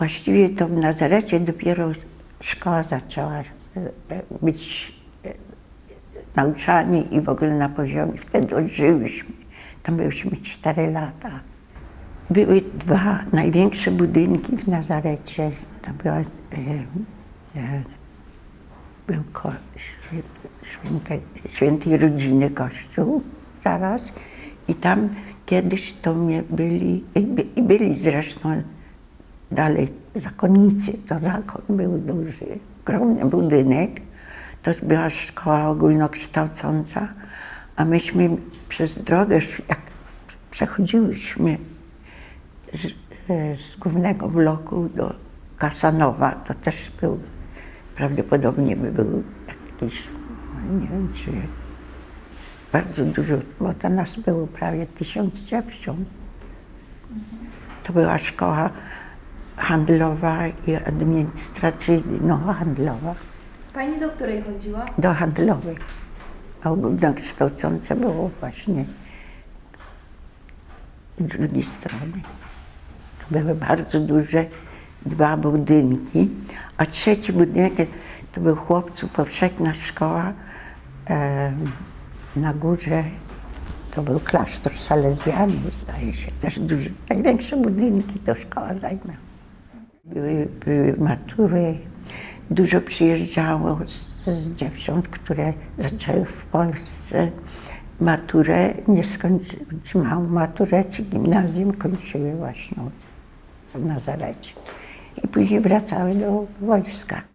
Właściwie to w Nazarecie dopiero szkoła zaczęła e, e, być e, nauczanie i w ogóle na poziomie. Wtedy odżyłyśmy. Tam byliśmy 4 lata. Były dwa największe budynki w Nazarecie. To była, e, e, był ko, świę, świętej, Rodziny Kościół zaraz. I tam kiedyś to mnie byli, i i byli zresztą dalej zakonnicy. To zakon był duży, ogromny budynek. To była szkoła ogólnokształcąca, a myśmy przez drogę, jak przechodziłyśmy z, z głównego bloku do Kasanowa, to też był, prawdopodobnie by był jakiś, nie wiem czy, bardzo dużo, bo to nas było prawie tysiąc dziewcząt. To była szkoła handlowa i administracyjno-handlowa, Pani do której chodziła? do handlowej. A ogólnokształcące było właśnie z drugiej strony. To były bardzo duże dwa budynki, a trzeci budynek to był chłopców powszechna szkoła e, na górze. To był klasztor salezjanów, zdaje się, też duży. Największe budynki to szkoła zajmowała. Były, były matury. Dużo przyjeżdżało z, z dziewcząt, które zaczęły w Polsce maturę, nie skończyły, czy małą maturę, czy gimnazjum kończyły właśnie w Nazarecie. I później wracały do wojska.